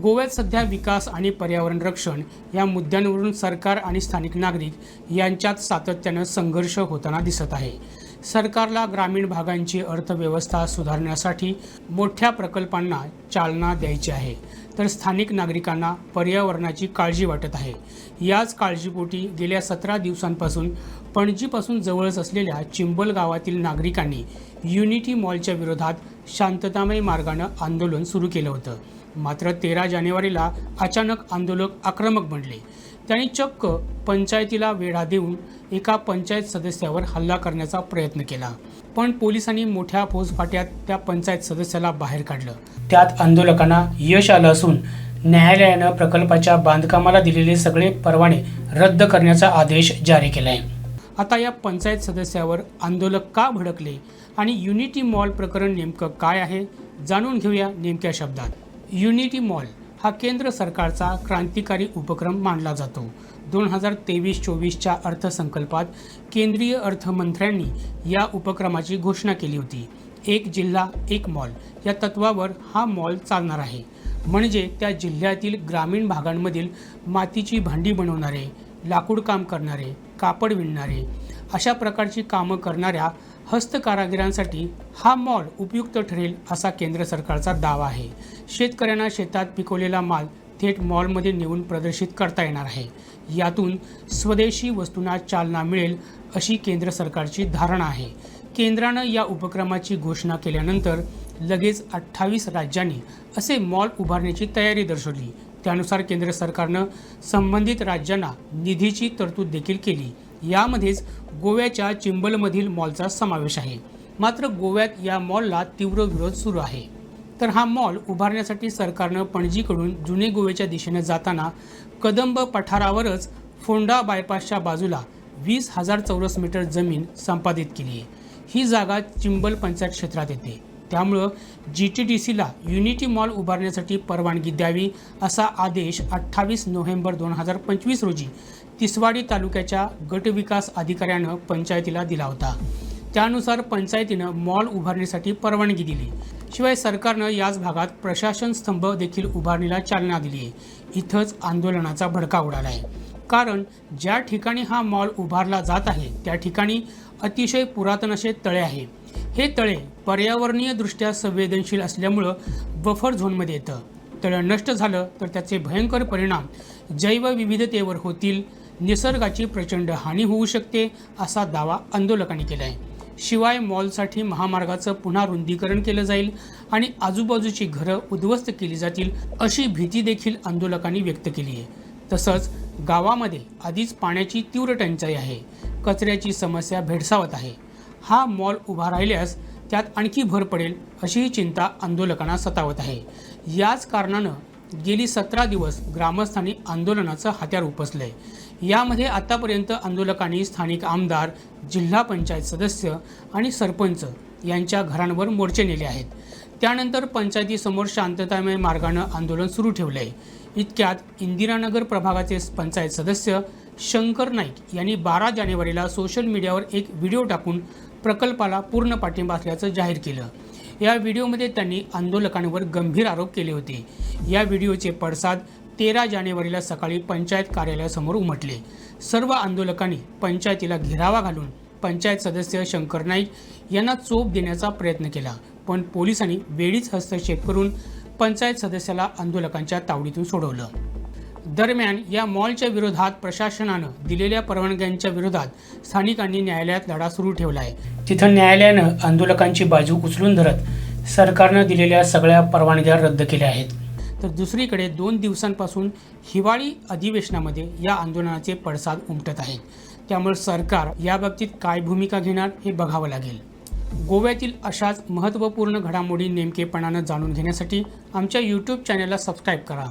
गोव्यात सध्या विकास आणि पर्यावरण रक्षण या मुद्द्यांवरून सरकार आणि स्थानिक नागरिक यांच्यात सातत्यानं संघर्ष होताना दिसत आहे. सरकारला ग्रामीण भागांची अर्थव्यवस्था सुधारण्यासाठी मोठ्या प्रकल्पांना चालना द्यायची आहे तर स्थानिक नागरिकांना पर्यावरणाची काळजी वाटत आहे. याच काळजीपोटी गेल्या सतरा दिवसांपासून पणजीपासून जवळच असलेल्या चिंबल गावातील नागरिकांनी युनिटी मॉलच्या विरोधात शांततामय मार्गानं आंदोलन सुरू केलं होतं. मात्र तेरा जानेवारीला अचानक आंदोलक आक्रमक बनले. त्यांनी चक्क पंचायतीला वेढा देऊन एका पंचायत सदस्यावर हल्ला करण्याचा प्रयत्न केला. पण पोलिसांनी मोठ्या फौजफाट्यात त्या पंचायत सदस्याला बाहेर काढलं. त्यात आंदोलकांना यश आलं असून न्यायालयानं प्रकल्पाच्या बांधकामाला दिलेले सगळे परवाने रद्द करण्याचा आदेश जारी केला आहे आता या पंचायत सदस्यावर आंदोलक का भडकले आणि युनिटी मॉल प्रकरण नेमकं काय आहे जाणून घेऊया नेमक्या शब्दात. युनिटी मॉल हा केंद्र सरकारचा क्रांतिकारी उपक्रम मानला जातो. दोन हजार तेवीस चोवीसच्या अर्थसंकल्पात केंद्रीय अर्थमंत्र्यांनी या उपक्रमाची घोषणा केली होती. एक जिल्हा एक मॉल या तत्वावर हा मॉल चालणार आहे. म्हणजे त्या जिल्ह्यातील ग्रामीण भागांमधील मातीची भांडी बनवणारे लाकूड काम करणारे कापड विणणारे अशा प्रकारची कामं करणाऱ्या हस्तकारागिरांसाठी हा मॉल उपयुक्त ठरेल असा केंद्र सरकारचा दावा आहे. शेतकऱ्यांना शेतात पिकवलेला माल थेट मॉलमध्ये नेऊन प्रदर्शित करता येणार आहे. यातून स्वदेशी वस्तूंना चालना मिळेल अशी केंद्र सरकारची धारणा आहे. केंद्रानं या उपक्रमाची घोषणा केल्यानंतर लगेच अठ्ठावीस राज्यांनी असे मॉल उभारण्याची तयारी दर्शवली. त्यानुसार केंद्र सरकारनं संबंधित राज्यांना निधीची तरतूद देखील केली. यामध्येच गोव्याच्या चिंबलमधील मॉलचा समावेश आहे. मात्र गोव्यात या मॉलला तीव्र विरोध सुरू आहे. तर हा मॉल उभारण्यासाठी सरकारनं पणजीकडून जुने गोव्याच्या दिशेने जाताना कदंब पठारावरच फोंडा बायपासच्या बाजूला वीस हजार चौरस मीटर जमीन संपादित केली आहे. ही जागा चिंबल पंचायत क्षेत्रात येते. त्यामुळं जी टी डी सीला युनिटी मॉल उभारण्यासाठी परवानगी द्यावी असा आदेश अठ्ठावीस नोव्हेंबर दोन हजार पंचवीस रोजी तिसवाडी तालुक्याच्या गटविकास अधिकाऱ्यानं पंचायतीला दिला होता. त्यानुसार पंचायतीनं मॉल उभारण्यासाठी परवानगी दिली. शिवाय सरकारनं याच भागात प्रशासन स्तंभ देखील उभारणीला चालना दिली आहे. इथंच आंदोलनाचा भडका उडाला आहे कारण ज्या ठिकाणी हा मॉल उभारला जात आहे त्या ठिकाणी अतिशय पुरातन असे तळे आहे. हे तळे पर्यावरणीय दृष्ट्या संवेदनशील असल्यामुळं बफर झोनमध्ये येतं. तळं नष्ट झालं तर त्याचे भयंकर परिणाम जैवविविधतेवर होतील. निसर्गाची प्रचंड हानी होऊ शकते असा दावा आंदोलकांनी केला आहे शिवाय मॉलसाठी महामार्गाचं पुन्हा रुंदीकरण केलं जाईल आणि आजूबाजूची घरं उद्ध्वस्त केली जातील अशी भीती देखील आंदोलकांनी व्यक्त केली आहे. तसंच गावामध्ये आधीच पाण्याची तीव्र टंचाई आहे. कचऱ्याची समस्या भेडसावत आहे. हा मॉल उभा राहिल्यास त्यात आणखी भर पडेल अशीही चिंता आंदोलकांना सतावत आहे. याच कारणानं गेली सतरा दिवस ग्रामस्थांनी आंदोलनाचं हात्यार उपसलं आहे यामध्ये आतापर्यंत आंदोलकांनी स्थानिक आमदार जिल्हा पंचायत सदस्य आणि सरपंच यांच्या घरांवर मोर्चे नेले आहेत. त्यानंतर पंचायतीसमोर शांततामय मार्गानं आंदोलन सुरू ठेवलं आहे इतक्यात इंदिरानगर प्रभागाचे पंचायत सदस्य शंकर नाईक यांनी बारा जानेवारीला सोशल मीडियावर एक व्हिडिओ टाकून प्रकल्पाला पूर्ण पाठिंबा असल्याचं जाहीर केलं. या व्हिडिओमध्ये त्यांनी आंदोलकांवर गंभीर आरोप केले होते. या व्हिडिओचे पडसाद तेरा जानेवारीला सकाळी पंचायत कार्यालयासमोर उमटले. सर्व आंदोलकांनी पंचायतीला घेरावा घालून पंचायत सदस्य शंकर नाईक यांना चोप देण्याचा प्रयत्न केला पण पोलिसांनी वेळीच हस्तक्षेप करून पंचायत सदस्याला आंदोलकांच्या तावडीतून सोडवलं. दरम्यान या मॉलच्या विरोधात प्रशासनानं दिलेल्या परवानग्यांच्या विरोधात स्थानिकांनी न्यायालयात लढा सुरू ठेवला आहे तिथं न्यायालयानं आंदोलकांची बाजू उचलून धरत सरकारनं दिलेल्या सगळ्या परवानग्या रद्द केल्या आहेत. तर दुसरीकडे दोन दिवसांपासून हिवाळी अधिवेशनामध्ये या आंदोलनाचे पडसाद उमटत आहेत. त्यामुळे सरकार याबाबतीत काय भूमिका घेणार हे बघावं लागेल. गोव्यातील अशाच महत्त्वपूर्ण घडामोडी नेमकेपणानं जाणून घेण्यासाठी आमच्या यूट्यूब चॅनलला सबस्क्राईब करा.